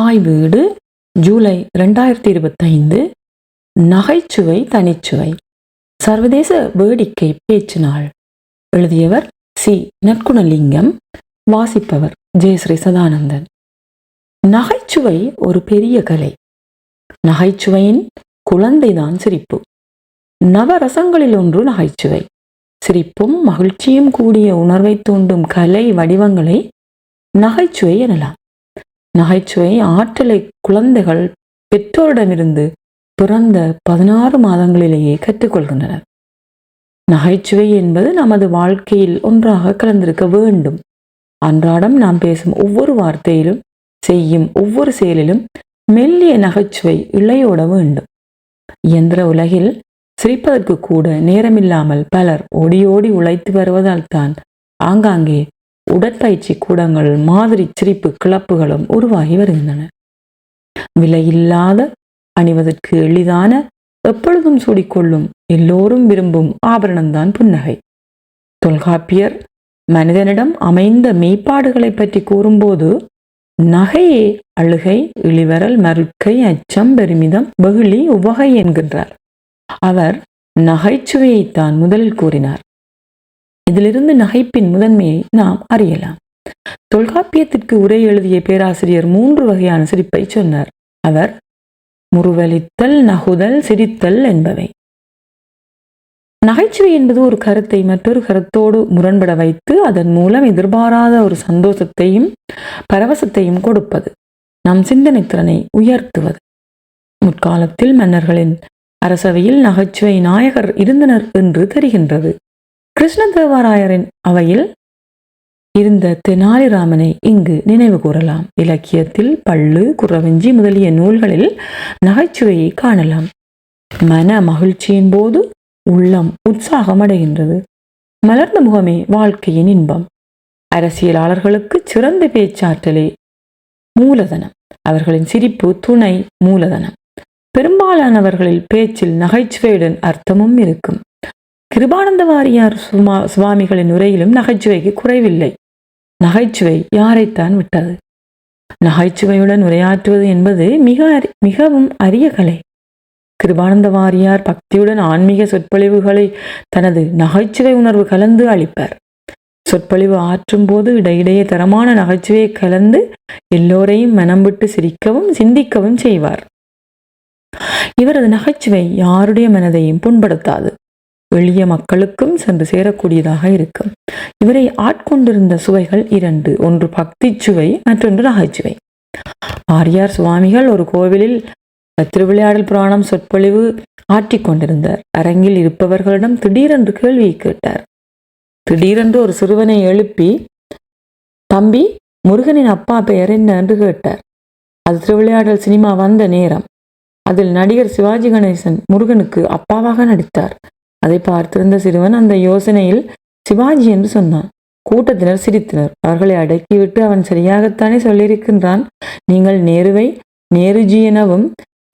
தாய் வீடு ஜூலை ரெண்டாயிரத்தி இருபத்தைந்து. நகைச்சுவை தனிச்சுவை. சர்வதேச வேடிக்கை பேச்சு நாள். எழுதியவர் சி. நற்குணலிங்கம். வாசிப்பவர் ஜெயஸ்ரீ சதானந்தன். நகைச்சுவை ஒரு பெரிய கலை. நகைச்சுவையின் குழந்தைதான் சிரிப்பு. நவரசங்களில் ஒன்று நகைச்சுவை. சிரிப்பும் மகிழ்ச்சியும் கூடிய உணர்வை தூண்டும் கலை வடிவங்களை நகைச்சுவை எனலாம். நகைச்சுவை ஆற்றலை குழந்தைகள் பெற்றோரிடமிருந்து பிறந்த பதினாறு மாதங்களிலேயே கற்றுக்கொள்கின்றனர். நகைச்சுவை என்பது நமது வாழ்க்கையில் ஒன்றாக கலந்திருக்க வேண்டும். அன்றாடம் நாம் பேசும் ஒவ்வொரு வார்த்தையிலும் செய்யும் ஒவ்வொரு செயலிலும் மெல்லிய நகைச்சுவை இழையோட வேண்டும். இயந்திர உலகில் சிரிப்பதற்கு கூட நேரமில்லாமல் பலர் ஓடி ஓடி உழைத்து வருவதால் தான் ஆங்காங்கே உடற்பயிற்சி கூடங்கள் மாதிரி சிரிப்பு கிளப்புகளும் உருவாகி வருகின்றன. விலையில்லாத அணிவதற்கு எளிதான எப்பொழுதும் சூடிக்கொள்ளும் எல்லோரும் விரும்பும் ஆபரணம்தான் புன்னகை. தொல்காப்பியர் மனிதனிடம் அமைந்த மெய்ப்பாடுகளை பற்றி கூறும்போது நகையே அழுகை இழிவரல் மறுக்கை அச்சம் பெருமிதம் வெகுளி உவகை என்கின்றார். அவர் நகைச்சுவையைத்தான் முதலில் கூறினார். இதிலிருந்து நகைப்பின் முதன்மையை நாம் அறியலாம். தொல்காப்பியத்திற்கு உரை எழுதிய பேராசிரியர் மூன்று வகையான சிரிப்பை சொன்னார். அவர் முறுவலித்தல் நகுதல் சிரித்தல் என்பவை. நகைச்சுவை என்பது ஒரு கருத்தை மற்றொரு கருத்தோடு முரண்பட வைத்து அதன் மூலம் எதிர்பாராத ஒரு சந்தோஷத்தையும் பரவசத்தையும் கொடுப்பது. நம் சிந்தனை திறனை உயர்த்துவது. முற்காலத்தில் மன்னர்களின் அரசவையில் நகைச்சுவை நாயகர் இருந்தனர் என்று தெரிகின்றது. கிருஷ்ணதேவராயரின் அவையில் இருந்த தெனாலிராமனை இங்கு நினைவு கூறலாம். இலக்கியத்தில் பள்ளு குறவஞ்சி முதலிய நூல்களில் நகைச்சுவையை காணலாம். மன மகிழ்ச்சியின் போது உள்ளம் உற்சாகம் அடைகின்றது மலர்ந்த முகமே வாழ்க்கையின் இன்பம். அரசியலாளர்களுக்கு சிறந்த பேச்சாற்றலே மூலதனம். அவர்களின் சிரிப்பு துணை மூலதனம். பெரும்பாலானவர்களில் பேச்சில் நகைச்சுவையுடன் அர்த்தமும் இருக்கும். கிருபானந்த வாரியார் சுமா சுவாமிகளின் உரையிலும் நகைச்சுவைக்கு குறைவில்லை. நகைச்சுவை யாரைத்தான் விட்டது? நகைச்சுவையுடன் உரையாற்றுவது என்பது மிக மிகவும் அரிய கலை. கிருபானந்த வாரியார் பக்தியுடன் ஆன்மீக சொற்பொழிவுகளை தனது நகைச்சுவை உணர்வு கலந்து அளிப்பார். சொற்பொழிவு ஆற்றும் போது இடையிடையே தரமான நகைச்சுவையை கலந்து எல்லோரையும் மனம் விட்டு சிரிக்கவும் சிந்திக்கவும் செய்வார். இவரது நகைச்சுவை யாருடைய மனதையும் புண்படுத்தாது. எளிய மக்களுக்கும் சென்று சேரக்கூடியதாக இருக்கும் இவரை ஆட்கொண்டிருந்த சுவைகள் இரண்டு. ஒன்று பக்தி சுவை மற்றொன்று நகைச்சுவை ஆரியார் சுவாமிகள் ஒரு கோவிலில் திருவிளையாடல் புராணம் சொற்பொழிவு ஆற்றிக்கொண்டிருந்தார் அரங்கில் இருப்பவர்களிடம் திடீரென்று கேள்வியை கேட்டார். திடீரென்று ஒரு சிறுவனை எழுப்பி தம்பி முருகனின் அப்பா பெயர் என்ன? என்று கேட்டார். அது திருவிளையாடல் சினிமா வந்த நேரம். அதில் நடிகர் சிவாஜி கணேசன் முருகனுக்கு அப்பாவாக நடித்தார். அதை பார்த்திருந்த சிறுவன் அந்த யோசனையில் சிவாஜி என்று சொன்னான். கூட்டத்தினர் சிரித்தனர். அவர்களை அடக்கிவிட்டு அவன் சரியாகத்தானே சொல்லியிருக்கின்றான். நீங்கள் நேருவை நேருஜி எனவும்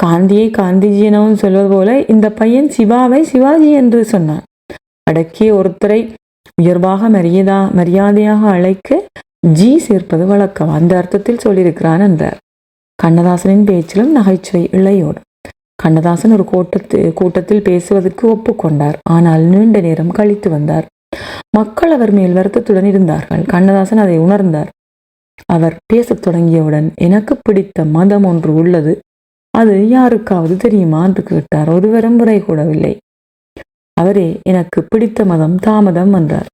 காந்தியை காந்திஜி எனவும் சொல்வது போல இந்த பையன் சிவாவை சிவாஜி என்று சொன்னான். அடக்கிய ஒருத்தரை உயர்வாக மரியாதா மரியாதையாக அழைக்க ஜி சேர்ப்பது வழக்கம். அந்த அர்த்தத்தில் சொல்லியிருக்கிறான் என்றார். கண்ணதாசனின் பேச்சிலும் நகைச்சுவை இளையோடு. கண்ணதாசன் ஒரு கூட்டத்து கூட்டத்தில் பேசுவதற்கு ஒப்புக்கொண்டார். ஆனால் நீண்ட நேரம் கழித்து வந்தார். மக்கள் அவர் மேல் வருத்தத்துடன் இருந்தார்கள். கண்ணதாசன் அதை உணர்ந்தார். அவர் பேசத் தொடங்கியவுடன் எனக்கு பிடித்த மதம் ஒன்று உள்ளது. அது யாருக்காவது தெரியுமா என்று கேட்டார். ஒருவரும் முறை கூடவில்லை. அவரே எனக்கு பிடித்த மதம் தாமதம் என்றார்.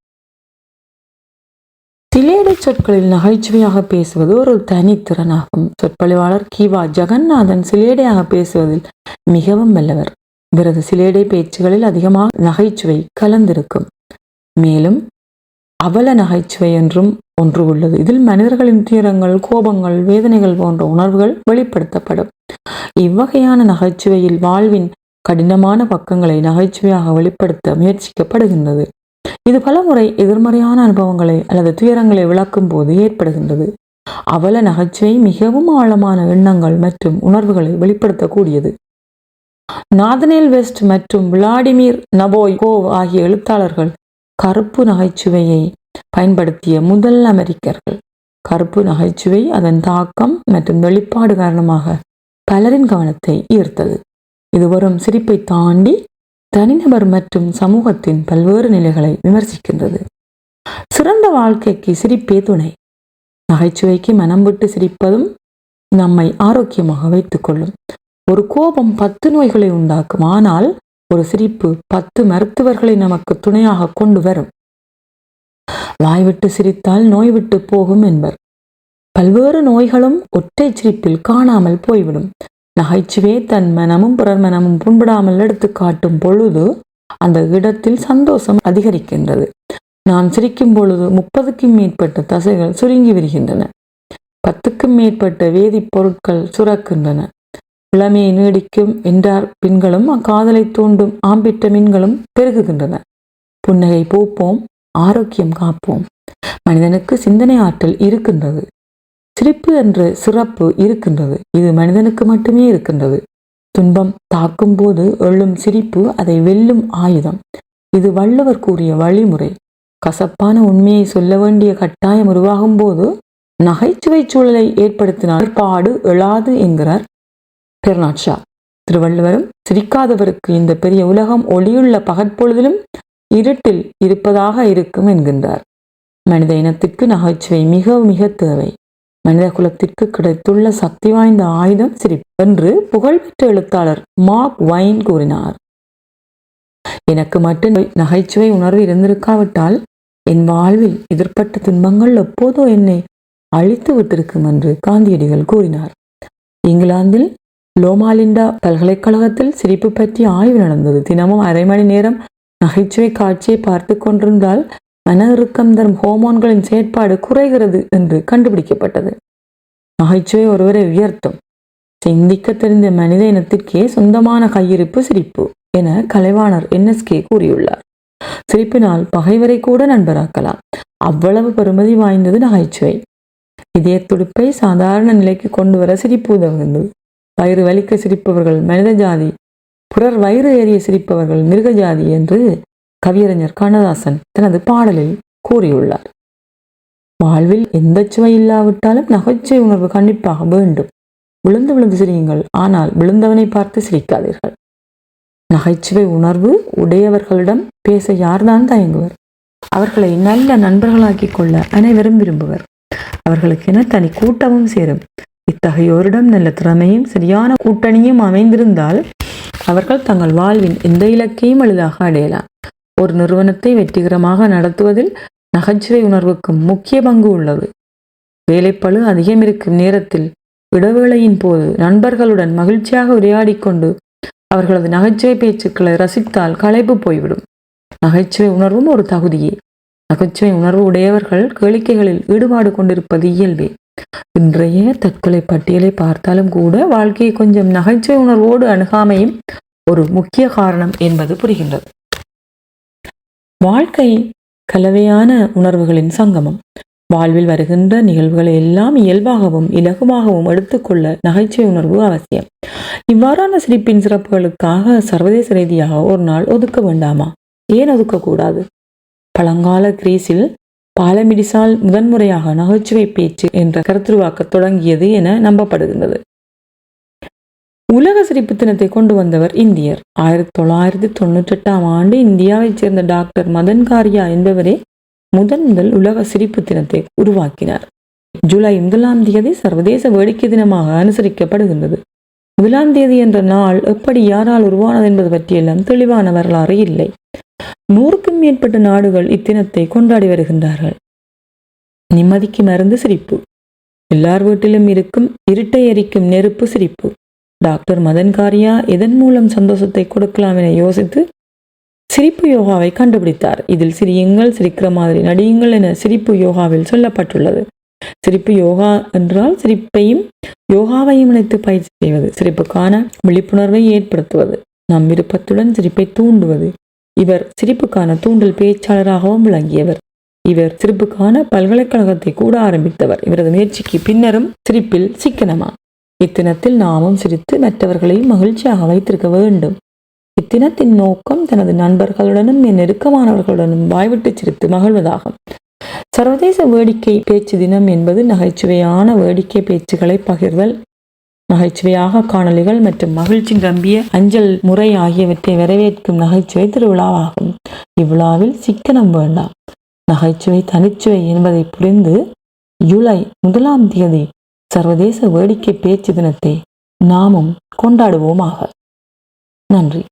சிலேடை சொற்களில் நகைச்சுவையாக பேசுவது ஒரு தனித்திறனாகும் சொற்பொழிவாளர் கிவா ஜெகநாதன் சிலேடையாக பேசுவதில் மிகவும் வல்லவர். இவரது சிலேடை பேச்சுகளில் அதிகமாக நகைச்சுவை கலந்திருக்கும். மேலும் அவல நகைச்சுவை என்றும் ஒன்று உள்ளது. இதில் மனிதர்களின் துயரங்கள் கோபங்கள் வேதனைகள் போன்ற உணர்வுகள் வெளிப்படுத்தப்படும். இவ்வகையான நகைச்சுவையில் வாழ்வின் கடினமான பக்கங்களை நகைச்சுவையாக வெளிப்படுத்த முயற்சிக்கப்படுகின்றது. இது பலமுறை எதிர்மறையான அனுபவங்களை அல்லது துயரங்களை விளக்கும் போது ஏற்படுகின்றது. அவல நகைச்சுவை மிகவும் ஆழமான எண்ணங்கள் மற்றும் உணர்வுகளை வெளிப்படுத்தக்கூடியது. நாதனேல் வெஸ்ட் மற்றும் விளாடிமிர் நபோய் கோவ் ஆகிய எழுத்தாளர்கள் கருப்பு நகைச்சுவையை பயன்படுத்திய முதல் அமெரிக்கர்கள். கருப்பு நகைச்சுவை அதன் தாக்கம் மற்றும் வெளிப்பாடு காரணமாக பலரின் கவனத்தை ஈர்த்தது. இது வரும் சிரிப்பை தாண்டி தனிநபர் மற்றும் சமூகத்தின் பல்வேறு நிலைகளை விமர்சிக்கின்றது. சிறந்த வாழ்க்கைக்கு சிரிப்பே துணை. நகைச்சுவைக்கு மனம் விட்டு சிரிப்பதும் நம்மை ஆரோக்கியமாக வைத்துக்கொள்ளும் ஒரு கோபம் பத்து நோய்களை உண்டாக்கும். ஆனால் ஒரு சிரிப்பு பத்து மருத்துவர்களை நமக்கு துணையாக கொண்டு வரும். வாய் விட்டு சிரித்தால் நோய் விட்டு போகும் என்பர். பல்வேறு நோய்களும் ஒற்றை சிரிப்பில் காணாமல் போய்விடும். நகைச்சுவே தன் மனமும் பிறர் மனமும் புண்படாமல் எடுத்து காட்டும் பொழுது அந்த இடத்தில் சந்தோஷம் அதிகரிக்கின்றது. நாம் சிரிக்கும் பொழுது முப்பதுக்கும் மேற்பட்ட தசைகள் சுருங்கி விரிகின்றன. பத்துக்கும் மேற்பட்ட வேதிப்பொருட்கள் சுரக்கின்றன. இளமையை நீடிக்கும் என்றார் பெண்களும் அக்காதலை தூண்டும் ஆம்பிட்ட மீன்களும் பெருகுகின்றன. புன்னகை பூப்போம் ஆரோக்கியம் காப்போம். மனிதனுக்கு சிந்தனை ஆற்றல் இருக்கின்றது. சிரிப்பு என்ற சிறப்பு இருக்கின்றது. இது மனிதனுக்கு மட்டுமே இருக்கின்றது. துன்பம் தாக்கும் போது எழும் சிரிப்பு அதை வெல்லும் ஆயுதம். இது வள்ளுவர் கூறிய வழிமுறை. கசப்பான உண்மையை சொல்ல வேண்டிய கட்டாயம் உருவாகும் போது நகைச்சுவை சூழலை ஏற்படுத்தினால் பாடு எழாது என்கிறார் பெர்னாட்ஷா திருவள்ளுவரும் சிரிக்காதவருக்கு இந்த பெரிய உலகம் ஒளியுள்ள பகற்பொழுதிலும் இருட்டில் இருப்பதாக இருக்கும் என்கின்றார். மனித இனத்துக்கு நகைச்சுவை மிக மிக தேவை. மனித குலத்திற்கு கிடைத்துள்ள சக்தி வாய்ந்த ஆயுதம் சிரிப்பு என்று புகழ்பெற்ற எழுத்தாளர் மார்க் வைன் கூறினார். எனக்கு மட்டும் நகைச்சுவை உணர்வு இருந்திருக்காவிட்டால் என் வாழ்வில் எதிர்ப்பட்ட துன்பங்கள் எப்போதோ என்னை அழித்து விட்டிருக்கும் என்று காந்தியடிகள் கூறினார். இங்கிலாந்தில் லோமாலிண்டா பல்கலைக்கழகத்தில் சிரிப்பு பற்றி ஆய்வு நடந்தது. தினமும் அரை மணி நேரம் நகைச்சுவை காட்சியை பார்த்து கொண்டிருந்தால் மன இறுக்கம் தரும் ஹோமோன்களின் செயற்பாடு குறைகிறது என்று கண்டுபிடிக்கப்பட்டது. நகைச்சுவை ஒருவரை உயர்த்தும். சிந்திக்க தெரிந்த மனித இனத்திற்கே சொந்தமான கையிருப்பு சிரிப்பு என கலைவாணர் என்எஸ்கே கூறியுள்ளார். சிரிப்பினால் பகைவரை கூட நண்பராக்கலாம். அவ்வளவு பெருமதி வாய்ந்தது நகைச்சுவை. இதய துடிப்பை சாதாரண நிலைக்கு கொண்டு வர சிரிப்பு உதவுகிறது. வயிறு வலிக்க சிரிப்பவர்கள் மனித ஜாதி புறர் வயிறு ஏறிய சிரிப்பவர்கள் மிருக ஜாதி என்று கவியறிஞர் கண்ணதாசன் தனது பாடலில் கூறியுள்ளார். வாழ்வில் எந்த சுவை இல்லாவிட்டாலும் நகைச்சுவை உணர்வு கண்டிப்பாக வேண்டும். விழுந்து விழுந்து சிரியுங்கள் ஆனால் விழுந்தவனை பார்த்து சிரிக்காதீர்கள். நகைச்சுவை உணர்வு உடையவர்களிடம் பேச யார்தான் தயங்குவர்? அவர்களை நல்ல நண்பர்களாக்கிக் கொள்ள அனைவரும் விரும்புவர். அவர்களுக்கென தனி கூட்டமும் சேரும். இத்தகையோரிடம் நல்ல திறமையும் சரியான கூட்டணியும் அமைந்திருந்தால் அவர்கள் தங்கள் வாழ்வின் எந்த இலக்கையும் எளிதாக அடையலாம். ஒரு நிறுவனத்தை வெற்றிகரமாக நடத்துவதில் நகைச்சுவை உணர்வுக்கு முக்கிய பங்கு உள்ளது. வேலைப்பளு அதிகம் இருக்கும் நேரத்தில் இடவேளையின் போது நண்பர்களுடன் மகிழ்ச்சியாக உரையாடிக் கொண்டு அவர்களது நகைச்சுவை பேச்சுக்களை ரசித்தால் களைப்பு போய்விடும். நகைச்சுவை உணர்வும் ஒரு தகுதியே. நகைச்சுவை உணர்வு உடையவர்கள் கேளிக்கைகளில் ஈடுபாடு கொண்டிருப்பது இயல்பே. இன்றைய தற்கொலை பட்டியலை பார்த்தாலும் கூட வாழ்க்கையை கொஞ்சம் நகைச்சுவை உணர்வோடு அணுகாமையும் ஒரு முக்கிய காரணம் என்பது புரிகின்றது. வாழ்க்கை கலவையான உணர்வுகளின் சங்கமம். வாழ்வில் வருகின்ற நிகழ்வுகளை எல்லாம் இயல்பாகவும் இலகுவாகவும் எடுத்துக்கொள்ள நகைச்சுவை உணர்வு அவசியம். இவ்வாறான சிரிப்பின் சிறப்புகளுக்காக சர்வதேச ரீதியாக ஒரு நாள் ஒதுக்க வேண்டாமா? ஏன் ஒதுக்கக்கூடாது? பழங்கால கிரீஸில் பாலமிடிசால் முதன்முறையாக நகைச்சுவை பேச்சு என்ற கருத்துருவாக்க தொடங்கியது என நம்பப்படுகின்றது. உலக சிரிப்பு தினத்தை கொண்டு வந்தவர் இந்தியர். ஆயிரத்தி தொள்ளாயிரத்தி தொண்ணூற்றி எட்டாம் ஆண்டு இந்தியாவைச் சேர்ந்த டாக்டர் மதன் காரியா என்பவரே முதன் முதல் உலக சிரிப்பு தினத்தை உருவாக்கினார். ஜூலை முதலாம் தேதி சர்வதேச வேடிக்கை தினமாக அனுசரிக்கப்படுகின்றது. முதலாம் தேதி என்ற நாள் எப்படி யாரால் உருவானது என்பது பற்றியெல்லாம் தெளிவான வரலாறு இல்லை. நூறுக்கும் மேற்பட்ட நாடுகள் இத்தினத்தை கொண்டாடி வருகின்றார்கள். நிம்மதிக்கு மருந்து சிரிப்பு. எல்லார் வீட்டிலும் இருக்கும் இருட்டை எரிக்கும் நெருப்பு சிரிப்பு. டாக்டர் மதன் காரியா எதன் மூலம் சந்தோஷத்தை கொடுக்கலாம் என யோசித்து சிரிப்பு யோகாவை கண்டுபிடித்தார். இதில் சிரியுங்கள் சிரிக்கிற மாதிரி நடியுங்கள் என சிரிப்பு யோகாவில் சொல்லப்பட்டுள்ளது. சிரிப்பு யோகா என்றால் சிரிப்பையும் யோகாவையும் இணைத்து பயிற்சி செய்வது சிரிப்புக்கான விழிப்புணர்வை ஏற்படுத்துவது நம் விருப்பத்துடன் சிரிப்பை தூண்டுவது. இவர் சிரிப்புக்கான தூண்டல் பேச்சாளராகவும் விளங்கியவர். இவர் சிரிப்புக்கான பல்கலைக்கழகத்தை கூட ஆரம்பித்தவர். இவரது முயற்சிக்கு பின்னரும் சிரிப்பில் சிக்கனமா? இத்தினத்தில் நாமும் சிரித்து மற்றவர்களையும் மகிழ்ச்சியாக வைத்திருக்க வேண்டும். இத்தினத்தின் நோக்கம் தனது நண்பர்களுடனும் என் நெருக்கமானவர்களுடனும் வாய்விட்டு சிரித்து மகிழ்வதாகும். சர்வதேச வேடிக்கை பேச்சு தினம் என்பது நகைச்சுவையான வேடிக்கை பேச்சுகளை பகிர்தல் நகைச்சுவையாக காணொளிகள் மற்றும் மகிழ்ச்சி கம்பிய அஞ்சல் முறை ஆகியவற்றை வரவேற்கும் நகைச்சுவை திருவிழாவாகும். இவ்விழாவில் சிக்கனம் வேண்டாம். நகைச்சுவை தனிச்சுவை என்பதை புரிந்து ஜூலை முதலாம் தேதி சர்வதேச வேடிக்கை பேச்சு தினத்தை நாமும் கொண்டாடுவோமாக. நன்றி.